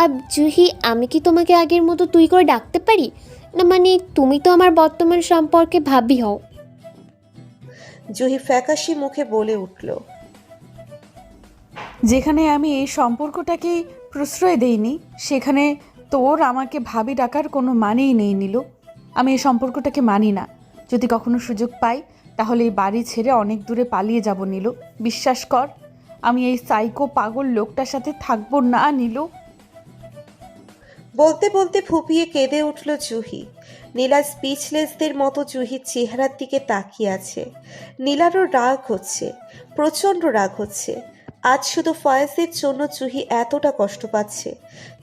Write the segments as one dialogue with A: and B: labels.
A: আর জুহি আমি কি তোমাকে আগের মতো তুই করে ডাকতে পারি? না মানে তুমি তো আমার বর্তমান সম্পর্কে ভাবি হও।
B: জুহি ফ্যাকাশি মুখে বলে উঠল
C: যেখানে আমি এই সম্পর্কটাকে প্রশ্রয় দেইনি সেখানে তোর আমাকে ভাবি ডাকার কোনো মানেই নেই নিল। আমি এই সম্পর্কটাকে মানি না। যদি কখনো সুযোগ পাই তাহলে এই বাড়ি ছেড়ে অনেক দূরে পালিয়ে যাব নিল। বিশ্বাস কর আমি এই সাইকো পাগল লোকটার সাথে থাকব না নিল।
B: বলতে বলতে ফুপিয়ে কেঁদে উঠল জুহি। নীলা স্পিচলেসদের মতো জুহির চেহারার দিকে তাকিয়ে আছে। নীলারও রাগ হচ্ছে, প্রচণ্ড রাগ হচ্ছে। আজ শুধু ফয়েজের জন্য জুহি এতটা কষ্ট পাচ্ছে।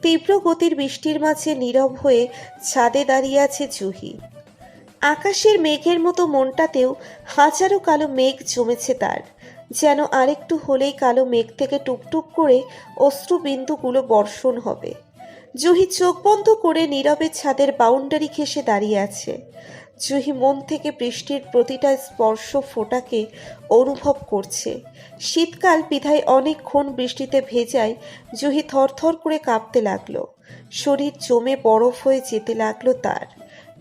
B: তীব্র গতির বৃষ্টির মাঝে নীরব হয়ে ছাদে দাঁড়িয়ে আছে জুহি। আকাশের মেঘের মতো মনটাতেও হাজারো কালো মেঘ জমেছে তার, যেন আরেকটু হলেই কালো মেঘ থেকে টুকটুক করে অশ্রুবিন্দুগুলো বর্ষণ হবে। জুহি চোখ বন্ধ করে নীরবে ছাদের বাউন্ডারি ঘেঁষে দাঁড়িয়ে আছে। জুহি মন থেকে বৃষ্টির প্রতিটা স্পর্শ ফোটাকে অনুভব করছে। শীতকাল বিধায় অনেকক্ষণ বৃষ্টিতে ভেজায় জুহি থরথর করে কাঁপতে লাগল। শরীর জমে বরফ হয়ে যেতে লাগল তার।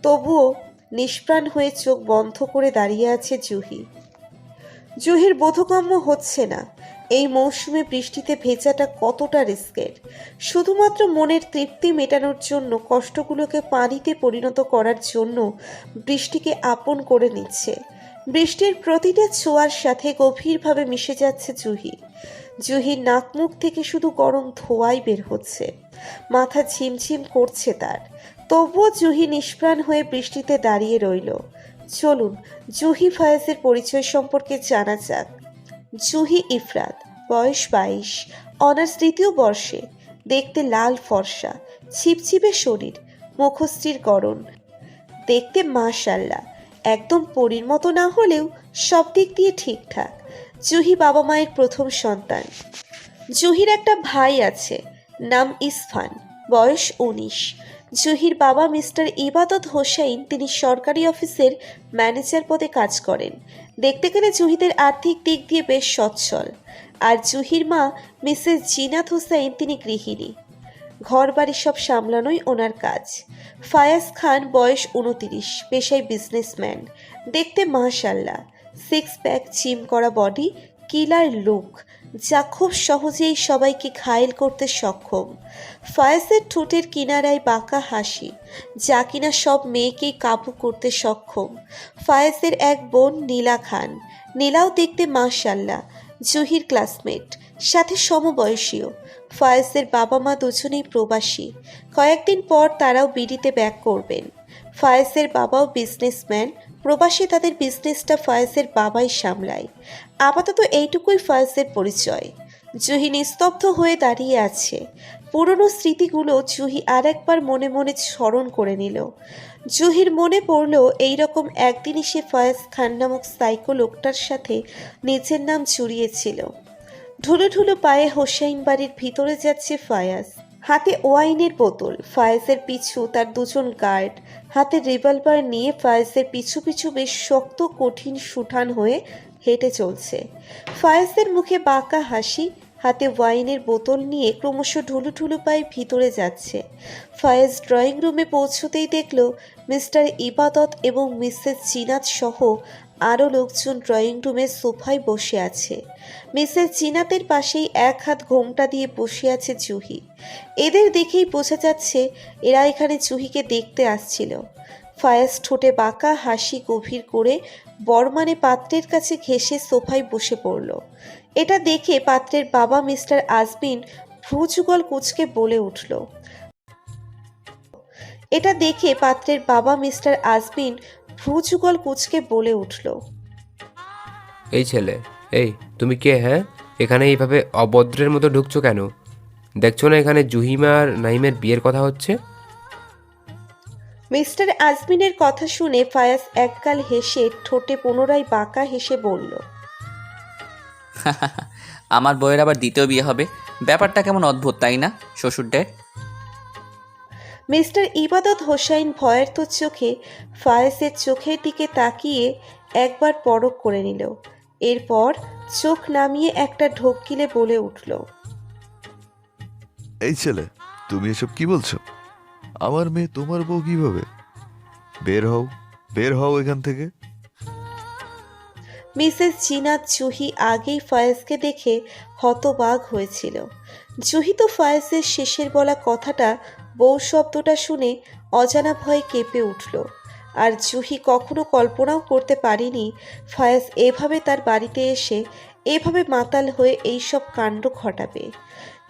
B: তবুও নিষ্প্রাণ হয়ে চোখ বন্ধ করে দাঁড়িয়ে আছে জুহি। জুহির বোধগম্য হচ্ছে না। এই মৌসুমে বৃষ্টিতে ভেজাটা কতটা রিস্কের? শুধুমাত্র মনের তৃপ্তি মেটানোর জন্য, কষ্টগুলোকে পানিতে পরিণত করার জন্য বৃষ্টিকে আপন করে নিচ্ছে। বৃষ্টির প্রতিটা ছোঁয়ার সাথে গভীরভাবে মিশে যাচ্ছে জুহি। জুহির নাক মুখ থেকে শুধু গরম ধোঁয়াই বের হচ্ছে। মাথা ঝিমঝিম করছে তার। তবুও জুহি নিষ্প্রাণ হয়ে বৃষ্টিতে দাঁড়িয়ে রইল। চলুন, জুহি ফায়াজের পরিচয় সম্পর্কে জানা যাক। জুহি ইফরাত, বয়স বাইশ, অনার্স তৃতীয় বর্ষে, দেখতে লাল ফর্সা, ছিপছিপে শরীর, মুখশ্রীর গড়ন, দেখতে মাশাল্লাহ, একদম পরীর মতো না হলেও সব দিক দিয়ে ঠিকঠাক, জুহি বাবা মায়ের প্রথম সন্তান। জুহির একটা ভাই আছে, নাম ইসফান, বয়স উনিশ জুহির বাবা মিস্টার ইবাদত হোসাইন তিনি সরকারি অফিসের ম্যানেজার পদে কাজ করেন। দেখতে গেলে জুহিদের আর্থিক দিক দিয়ে বেশ সচ্ছল। আর জুহির মা মিসেস জিনাত হোসাইন তিনি গৃহিণী। ঘর বাড়ি সব সামলানোই ওনার কাজ। ফায়াজ খান বয়স উনতিরিশ, পেশায় বিজনেসম্যান দেখতে মাশাল্লাহ। সিক্স প্যাক জিম করা বডি কিলার লুক যা খুব সহজেই সবাইকে ঘায়েল করতে সক্ষম। ফায়েজের ঠোঁটের কিনারায় বাঁকা হাসি, যা কিনা সব মেয়েকেই কাবু করতে সক্ষম। ফায়েজের এক বোন নীলা খান, নীলাও দেখতে মাশাল্লাহ জুহির ক্লাসমেট, সাথে সমবয়সীয় ফায়েজের বাবা মা দুজনেই প্রবাসী, কয়েকদিন পর তারাও বিডিতে ব্যাক করবেন। ফায়েজের বাবাও বিজনেসম্যান প্রবাসী তাদের বিজনেসটা ফায়েজের বাবাই সামলায়। আপাতত এইটুকুই ফায়েজের পরিচয়। জুহি নিস্তব্ধ হয়ে দাঁড়িয়ে আছে। পুরনো স্মৃতিগুলো জুহি আর একবার মনে মনে স্মরণ করে নিল। জুহির মনে পড়ল এইরকম একদিনই সে ফয়েজ খান নামক সাইকো লোকটার সাথে নিজের নাম জুড়িয়েছিল। ঢুলো ঢুলো পায়ে হোসাইন বাড়ির ভিতরে যাচ্ছে ফায়াজ। হাতে ওয়াইনের বোতল, ফায়েজের পিছু তার দুজন গার্ড, হাতে রিভলভার নিয়ে ফায়েজের পিছু পিছু বেশ শক্ত, কঠিন সুঠান হয়ে হেঁটে চলছে। ফায়েজের মুখে বাঁকা হাসি, হাতে ওয়াইনের বোতল নিয়ে ক্রমশ ঢুলু ঢুলু পায়ে ভিতরে যাচ্ছে। ফায়েজ ড্রয়িং রুমে পৌঁছতেই দেখল মিস্টার ইবাদত এবং মিসেস জিনাত সহ আরও লোকজন ড্রয়িং রুমের সোফায় বসে আছে। মিসেস জিনাতের পাশেই এক হাত ঘোমটা দিয়ে বসে আছে জুহি। এদের দেখেই বোঝা যাচ্ছে এরা এখানে জুহিকে দেখতে আসছিল। ফায়াজ ঠোঁটে বাঁকা হাসি গভীর করে বর্মানে পাত্রের কাছে ঘেঁষে সোফায় বসে পড়ল। এটা দেখে পাত্রের বাবা মিস্টার আজমিন ভ্রুযুগল কুচকে বলে উঠল। এটা দেখে পাত্রের বাবা মিস্টার আজমিন ভ্রুযুগল কুচকে বলে উঠল
D: এই ছেলে এই তুমি কে হ্যাঁ? এখানে এইভাবে অভদ্রের মতো ঢুকছো কেন? দেখছ না এখানে জুহিমা আর নাইমের বিয়ের কথা হচ্ছে?
B: মিস্টার আজমিনের কথা শুনে ফায়াজ এককাল হেসে ঠোঁটে পুনরায় বাঁকা হেসে বলল
E: আমার বইয়ের আবার দ্বিতীয় বিয়ে হবে। ব্যাপারটা কেমন অদ্ভুত তাই না শ্বশুর ড্যাড
B: মিস্টার ইবাদত হোসাইন ভয়ের তো চোখে ফায়েসের চোখের দিকে তাকিয়ে একবার পরক করে নিল। এরপর চোখ নামিয়ে একটা ঢোক গিলে বলে উঠল
F: এই ছেলে তুমি এসব কি বলছো? আমার মেয়ে তোমার বউ কীভাবে? বের হও বের হও এখান থেকে।
B: মিসেস জিনাত জুহি আগেই ফয়েজকে দেখে হতবাগ হয়েছিল। জুহি তো ফয়েজের শেষের বলা কথাটা বউ শব্দটা শুনে অজানা ভয়ে কেঁপে উঠল। আর জুহি কখনো কল্পনাও করতে পারেনি ফয়েজ এভাবে তার বাড়িতে এসে এভাবে মাতাল হয়ে এইসব কাণ্ড ঘটাবে।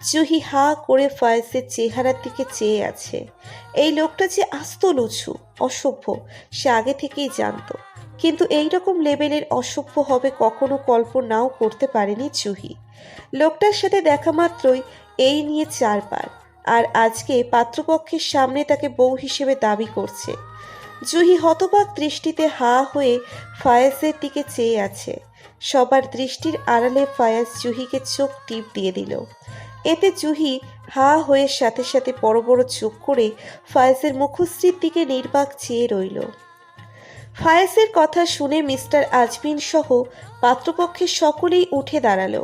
B: জুহি হা করে ফয়েজের চেহারার দিকে চেয়ে আছে। এই লোকটা যে আস্ত লুচু, অসভ্য, সে আগে থেকেই জানতো। কিন্তু এই রকম লেভেলের অসভ্য হবে কখনো কল্পনাও করতে পারেনি জুহি। লোকটার সাথে দেখা মাত্রই এই নিয়ে চারবার আর আজকে পাত্রপক্ষের সামনে তাকে বউ হিসেবে দাবি করছে। জুহি হতবাক দৃষ্টিতে হা হয়ে ফায়াজের দিকে চেয়ে আছে। সবার দৃষ্টির আড়ালে ফায়াজ জুহিকে চোখ টিপ দিয়ে দিল। এতে জুহি হা হয়ে সাথে সাথে বড় বড় চোখ করে ফায়াজের মুখশ্রীর দিকে নির্বাক চেয়ে রইল। ফায়েজের কথা শুনে মিস্টার আজমিন সহ পাত্রপক্ষের সকলেই উঠে দাঁড়াল।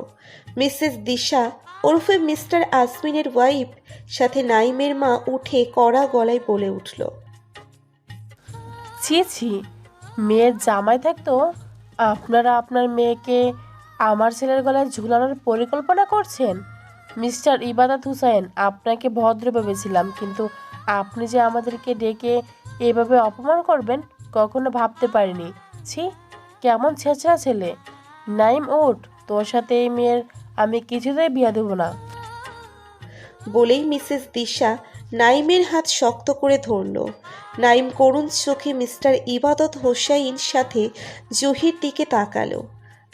B: মিসেস দিশা ওরফে মিস্টার আসমিনের ওয়াইফ সাথে নাইমের মা উঠে কড়া গলায় বলে উঠল,
G: ছি ছি, মেয়ের জামাই থাকতো আপনারা আপনার মেয়েকে আমার ছেলের গলায় ঝুলানোর পরিকল্পনা করছেন। মিস্টার ইবাদাত হুসাইন, আপনাকে ভদ্র ভেবেছিলাম, কিন্তু আপনি যে আমাদেরকে ডেকে এভাবে অপমান করবেন, কখনো ভাবতে পারিনি। ছি, কেমন ছেঁচড়া ছেলে। নাইম ওঠ তোর সাথে এই মেয়ের আমি কিছুতেই বিয়া দেবো না।
B: বলেই মিসেস দিশা নাইমের হাত শক্ত করে ধরল। নাইম করুণ চোখে মিস্টার ইবাদত হোসাইন সাথে জহির দিকে তাকালো।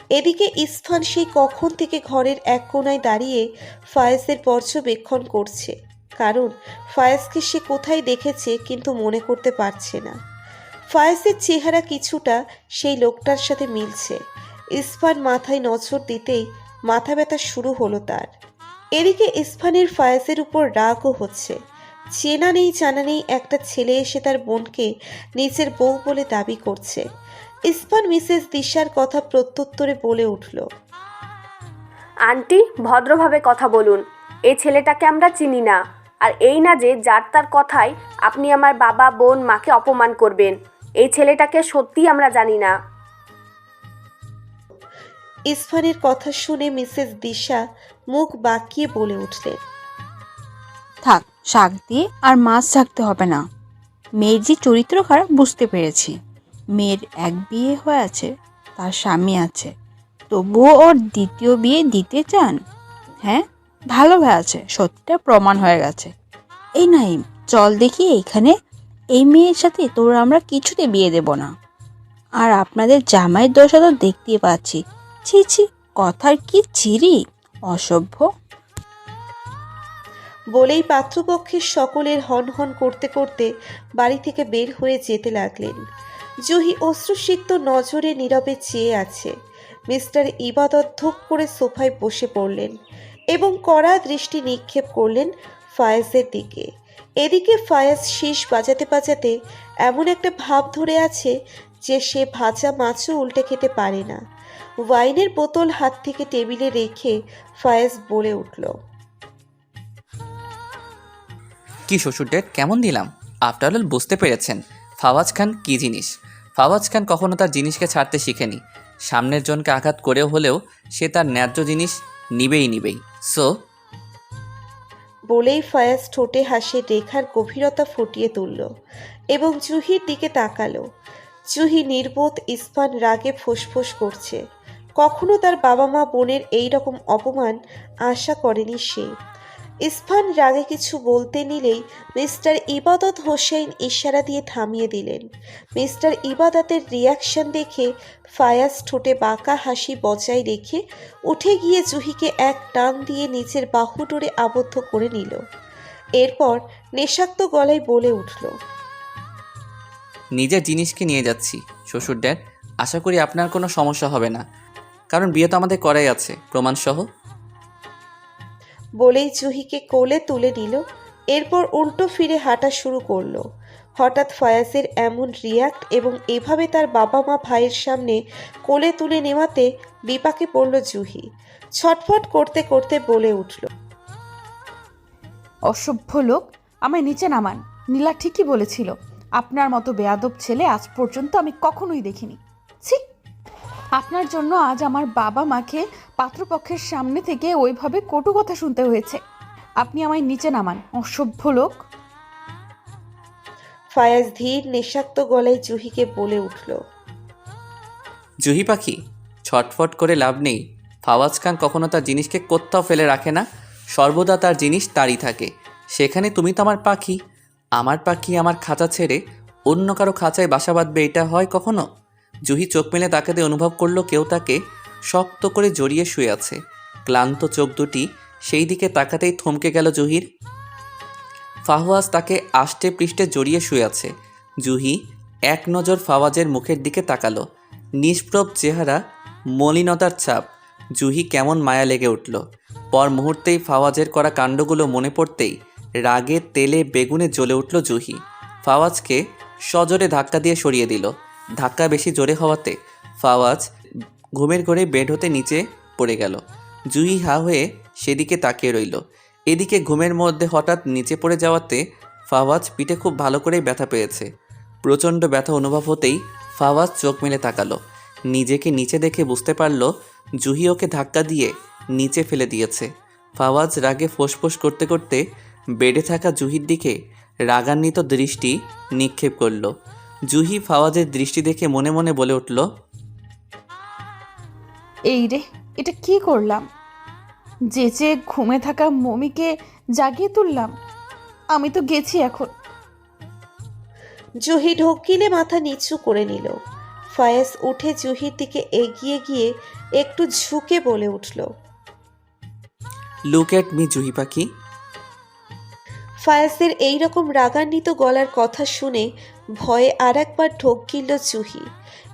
B: এদিকে ইসফান সেই কখন থেকে ঘরের এক কোনায় দাঁড়িয়ে ফায়েজের পর্যবেক্ষণ করছে। কারণ ফায়েজকে সে কোথায় দেখেছে কিন্তু মনে করতে পারছে না। ফায়েজের চেহারা কিছুটা সেই লোকটার সাথে মিলছে। ইসফান মাথায় নজর দিতেই মাথা ব্যথা শুরু হলো তার। এদিকে ইসফানের ফায়েজের উপর রাগও হচ্ছে। চেনা নেই, জানা নেই, একটা ছেলে এসে তার বোনকে নিজের বউ বলে দাবি করছে। ইসফান মিসেস দিশার কথা প্রত্যুত্তরে বলে উঠল,
H: আন্টি, ভদ্রভাবে কথা বলুন। এই ছেলেটাকে আমরা চিনি না। আর এই না যে, যার তার কথায় আপনি আমার বাবা, বোন, মাকে অপমান করবেন। এই ছেলেটাকে সত্যিই আমরা জানি না।
B: ইসফানের কথা শুনে মিসেস দিশা মুখ বাঁকিয়ে বলে উঠলেন,
I: থাক, শাক দিয়ে আর মাছ থাকতে হবে না। মেয়ের যে চরিত্র খারাপ বুঝতে পেরেছি। মেয়ের এক বিয়ে হয়ে আছে, তার স্বামী আছে। তবুও ওর দ্বিতীয় বিয়ে দিতে চান? হ্যাঁ ভালো হয়ে আছে, সত্যিটা প্রমাণ হয়ে গেছে। এই নাইম, চল দেখি এইখানে এই মেয়ের সাথে তোর আমরা কিছুতে বিয়ে দেব না। আর আপনাদের জামাইয়ের দশা তো দেখতেই পাচ্ছি ছি ছি, কথার কি চিরি অসভ্য।
B: বলেই পাত্রপক্ষের সকলের হন হন করতে করতে বাড়ি থেকে বের হয়ে যেতে লাগলেন। জুহি অশ্রুসিক্ত নজরে নীরবে চেয়ে আছে। মিস্টার ইবাদত ধূপ করে সোফায় বসে পড়লেন এবং কড়া দৃষ্টি নিক্ষেপ করলেন ফায়েজের দিকে। এদিকে ফায়াজ শীষ বাজাতে বাজাতে এমন একটা ভাব ধরে আছে যে সে ভাজা মাছও উল্টে খেতে পারে না। ওয়াইনের বোতল হাত থেকে টেবিলে রেখে ফায়েজ বলে উঠল
E: কি শ্বশুর ডেট কেমন দিলাম? আফটার অল বুঝতে পেরেছেন। ফাওয়াজ খান কি জিনিস? ফাওয়াজ খান কখনো তার জিনিসকে ছাড়তে শিখেনি। সামনের জনকে আঘাত করেও হলেও সে তার ন্যায্য জিনিস নিবেই নিবেই। সো
B: বলেই ফায়াজ ঠোঁটে হাসে রেখার গভীরতা ফুটিয়ে তুলল এবং জুহির দিকে তাকালো। জুহি নির্বোধ ইস্পান রাগে ফোঁসফোঁস করছে। কখনো তার বাবা মা বোনের এই রকম অপমান আশা করেনি সে। ইসফান রাগে কিছু বলতে নিলেই মিস্টার ইবাদত হোসেন ইশারা দিয়ে থামিয়ে দিলেন। মিস্টার ইবাদতের রিয়াকশন দেখে ফায়াজ ঠোঁটে বাঁকা হাসি বজায় রেখে উঠে গিয়ে জুহিকে এক টান দিয়ে নিচের বাহু ডোরে আবদ্ধ করে নিল। এরপর নেশাক্ত গলায় বলে উঠল
E: নিজের জিনিসকে নিয়ে যাচ্ছি শ্বশুর ড্যাড। আশা করি আপনার কোনো সমস্যা হবে না। কারণ বিয়ে তো আমাদের করাই আছে। প্রমাণসহ।
B: বলেই জুহিকে কোলে তুলে নিল। এরপর উল্টো ফিরে হাঁটা শুরু করল। হঠাৎ ফয়াজের এমন রিয়াক্ট এবং এভাবে তার বাবা মা ভাইয়ের সামনে কোলে তুলে নেওয়াতে বিপাকে পড়ল জুহি। ছটফট করতে করতে বলে উঠল
C: অসভ্য লোক আমায় নিচে নামান। নীলা ঠিকই বলেছিল। আপনার মতো বেয়াদব ছেলে আজ পর্যন্ত আমি কখনোই দেখিনি। ছি! আপনার জন্য আজ আমার বাবা মাকে পাত্রপক্ষের সামনে থেকে ওইভাবে কটু কথা শুনতে হয়েছে। আপনি আমায় নিচে নামান অসভ্য লোক।
B: ফায়াজ ধীর নিঃশাক্ত গলায় জুহিকে বলে উঠল
E: জুহি পাখি ছটফট করে লাভ নেই। ফাওয়াজ খান কখনো তার জিনিসকে কোথাও ফেলে রাখে না। সর্বদা তার জিনিস তারই থাকে। সেখানে তুমি তো আমার পাখি। আমার পাখি আমার খাঁচা ছেড়ে অন্য কারও খাঁচায় বাসা বাঁধবে এটা হয় কখনো? জুহি চোখ মেলে তাকাতে অনুভব করল কেউ তাকে শক্ত করে জড়িয়ে শুয়ে আছে। ক্লান্ত চোখ দুটি সেই দিকে তাকাতেই থমকে গেল জুহির। ফাহওয়াজ তাকে আষ্টে পৃষ্ঠে জড়িয়ে শুয়ে আছে। জুহি এক নজর ফাওয়াজের মুখের দিকে তাকালো। নিষ্প্রভ চেহারা, মলিনতার ছাপ। জুহি কেমন মায়া লেগে উঠল। পর মুহূর্তেই ফাওয়াজের করা কাণ্ডগুলো মনে পড়তেই রাগে তেলে বেগুনে জ্বলে উঠল জুহি। ফাওয়াজকে সজোরে ধাক্কা দিয়ে সরিয়ে দিল। ধাক্কা বেশি জোরে হওয়াতে ফাওয়াজ ঘুমের ঘরে বেড হতে নিচে পড়ে গেল। জুহি হা হয়ে সেদিকে তাকিয়ে রইল। এদিকে ঘুমের মধ্যে হঠাৎ নিচে পড়ে যাওয়াতে ফাওয়াজ পিঠে খুব ভালো করেই ব্যথা পেয়েছে। প্রচণ্ড ব্যথা অনুভব হতেই ফাওয়াজ চোখ মেলে তাকালো। নিজেকে নিচে দেখে বুঝতে পারল, জুহি ওকে ধাক্কা দিয়ে নিচে ফেলে দিয়েছে। ফাওয়াজ রাগে ফোঁসফোঁস করতে করতে বেডে থাকা জুহির দিকে রাগান্বিত দৃষ্টি নিক্ষেপ করল। জুহি ফাওয়াজের দৃষ্টি দেখে মনে মনে বলে উঠল
C: এই রে এটা কি করলাম? যেচে ঘুমে থাকা মমিকে জাগিয়ে তুললাম আমি তো গেছি এখন।
B: জুহি ঢোক গিলে মাথা নিচু করে নিল। ফায়াজ উঠে জুহির দিকে এগিয়ে গিয়ে একটু ঝুঁকে বলে উঠল
E: লুক অ্যাট মি জুহি পাখি।
B: ফায়াজের এইরকম রাগান্বিত গলার কথা শুনে ভয়ে আর একবার ঢোক গিলল জুহি।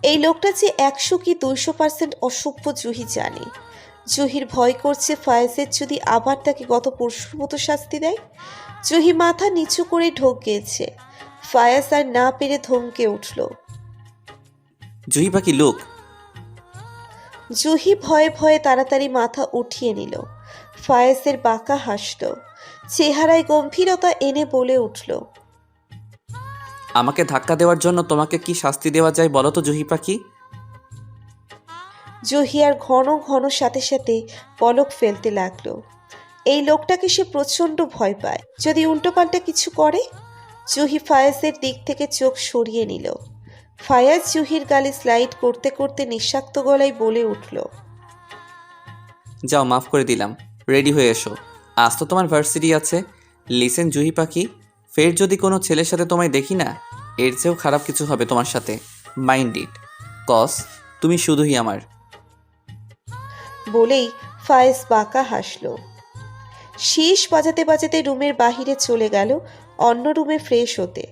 B: এই লোকটা যে একশো কি দুইশো পার্সেন্ট অসভ্য জুহি জানে। জুহির ভয় করছে ফায়াজের যদি আবার তাকে গত পরশুর মতো শাস্তি দেয়। জুহি মাথা নিচু করে ঢোক গিয়েছে। ফায়াজ আর না পেরে ধমকে উঠল।
E: জুহি পাখি লুক?
B: জুহি ভয়ে ভয়ে তাড়াতাড়ি মাথা উঠিয়ে নিল। ফায়েজের বাঁকা হাসল। চেহারায় গম্ভীরতা এনে বলে উঠল
E: আমাকে ধাক্কা দেওয়ার জন্য তোমাকে কি শাস্তি দেওয়া যায় বলো তো জুহি পাখি?
B: জুহি আর ঘন ঘন সাথে সাথে পলক ফেলতে লাগল। এই লোকটাকে সে প্রচণ্ড ভয় পায়। যদি উল্টোপাল্টা কিছু করে? জুহি ফায়াজের দিক থেকে চোখ সরিয়ে নিল। ফায়াজ জুহির গালে স্লাইড করতে করতে নিঃশাক্ত গলায় বলে উঠল
E: যাও মাফ করে দিলাম। রেডি হয়ে এসো। আজ তো তোমার ভার্সিটি আছে। লিসেন জুহি পাখি ফের যদি কোনো ছেলের সাথে তোমায় দেখি না এর চেয়েও খারাপ কিছু হবে তোমার সাথে। মাইন্ড ইট কস তুমি শুধুই আমার।
B: বলেই ফায়েজ বাঁকা হাসল। শীষ বাজাতে বাজাতে রুমের বাহিরে চলে গেল অন্য রুমে ফ্রেশ হতে।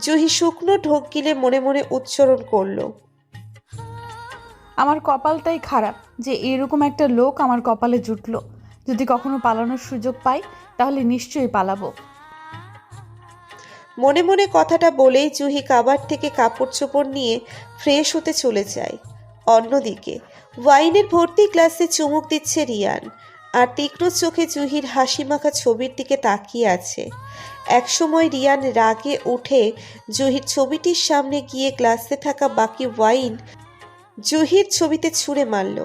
B: জুহি শুকনো ঢোক গিলে মনে মনে উচ্চারণ করল।
C: আমার কপালটাই খারাপ যে এরকম একটা লোক আমার কপালে জুটলো। যদি কখনো পালানোর সুযোগ পাই, তাহলে নিশ্চয়ই পালাবো।
B: মনে মনে কথাটা বলেই জুহি কাবার থেকে কাপড় চোপড় নিয়ে ফ্রেশ হতে চলে যায়। অন্যদিকে, ওয়াইনের ভর্তি গ্লাসে চুমুক দিচ্ছে রিয়ান, আর তীক্ষ্ণ চোখে জুহির হাসি মাখা ছবির দিকে তাকিয়ে আছে। একসময় রিয়ান রাগে উঠে জুহির ছবিটির সামনে গিয়ে গ্লাসে থাকা বাকি ওয়াইন জুহির ছবিতে ছুঁড়ে মারল।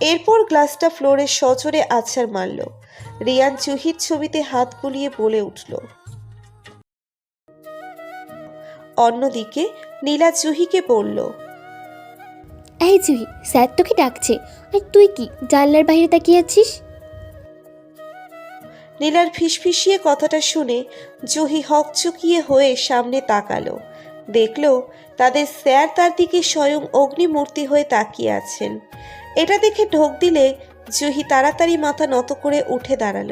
B: এরপর গ্লাসটা ফ্লোরে সজোরে আছাড় মারল। রিয়ান জুহির ছবিতে হাত বুলিয়ে বলে উঠল অন্যদিকে নীলা জুহিকে বলল
A: এই জুহি স্যার তোকে ডাকছে। আর তুই কি জানলার বাইরে তাকিয়ে আছিস?
B: নীলার ফিসফিসিয়ে কথাটা শুনে জুহি হকচকিয়ে হয়ে সামনে তাকালো। দেখল তাদের স্যার তার দিকে স্বয়ং অগ্নিমূর্তি হয়ে তাকিয়ে আছেন। এটা দেখে ঢোক দিলে জুহি তাড়াতাড়ি মাথা নত করে উঠে দাঁড়াল।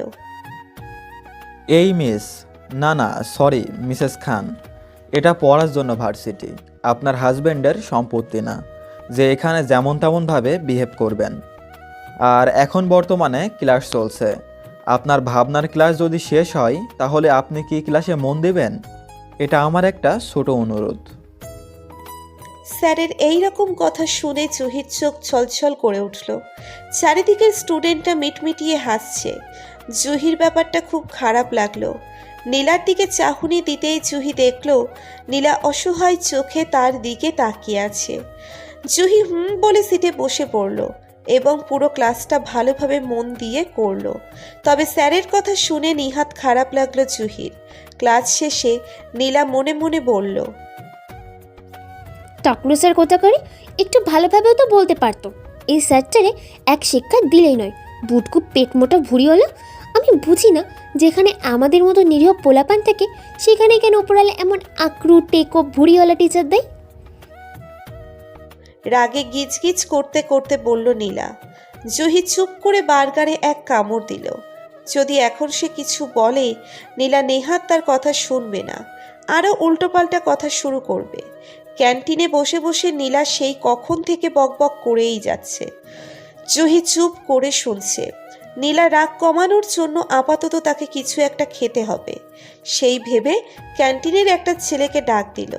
J: এই মিস, না না, সরি, মিসেস খান। এটা পড়ার জন্য ভার্সিটি, আপনার হাজব্যান্ডের সম্পত্তি না, যে এখানে যেমন তেমনভাবে বিহেভ করবেন। আর এখন বর্তমানে ক্লাস চলছে, আপনার ভাবনার ক্লাস যদি শেষ হয়, তাহলে আপনি কি ক্লাসে মন দেবেন? এটা আমার একটা ছোট অনুরোধ।
B: স্যারের এই রকম কথা শুনে জুহির চোখ ছলছল করে উঠল। চারিদিকের স্টুডেন্টরা মিটমিটিয়ে হাসছে। জুহির ব্যাপারটা খুব খারাপ লাগল। নীলার দিকে চাহুনি দিতেই জুহি দেখল, নীলা অসহায় চোখে তার দিকে তাকিয়ে আছে। জুহি হুম বলে সিটে বসে পড়ল এবং পুরো ক্লাসটা ভালোভাবে মন দিয়ে করল। তবে স্যারের কথা শুনে নিহাত খারাপ লাগল জুহির। ক্লাস শেষে নীলা মনে মনে বলল
A: টাকলু স্যার কোথা করে একটু ভালোভাবেও তো বলতে পারতো। এই স্যারটারে এক শিক্ষা দিলেই নয়। বুটকু পেট মোটা ভুড়িওয়ালা, আমি বুঝি না যেখানে আমাদের মতো নিরীহ পোলাপান থাকে, সেখানে কেন ওপরালে এমন আক্রু টেকো, ভুড়িওয়ালা টিচার দেয়?
B: রাগে গিজগিজ করতে করতে বলল নীলা। জুহি চুপ করে বার্গারে এক কামড় দিল। যদি এখন সে কিছু বলে, নীলা নেহাত তার কথা শুনবে না। আরও উল্টোপাল্টা কথা শুরু করবে। ক্যান্টিনে বসে বসে নীলা সেই কখন থেকে বকবক করেই যাচ্ছে। জহি চুপ করে শুনছে। নীলা রাগ কমানোর জন্য আপাতত তাকে কিছু একটা খেতে হবে। সেই ভেবে ক্যান্টিনের একটা ছেলেকে ডাক দিল।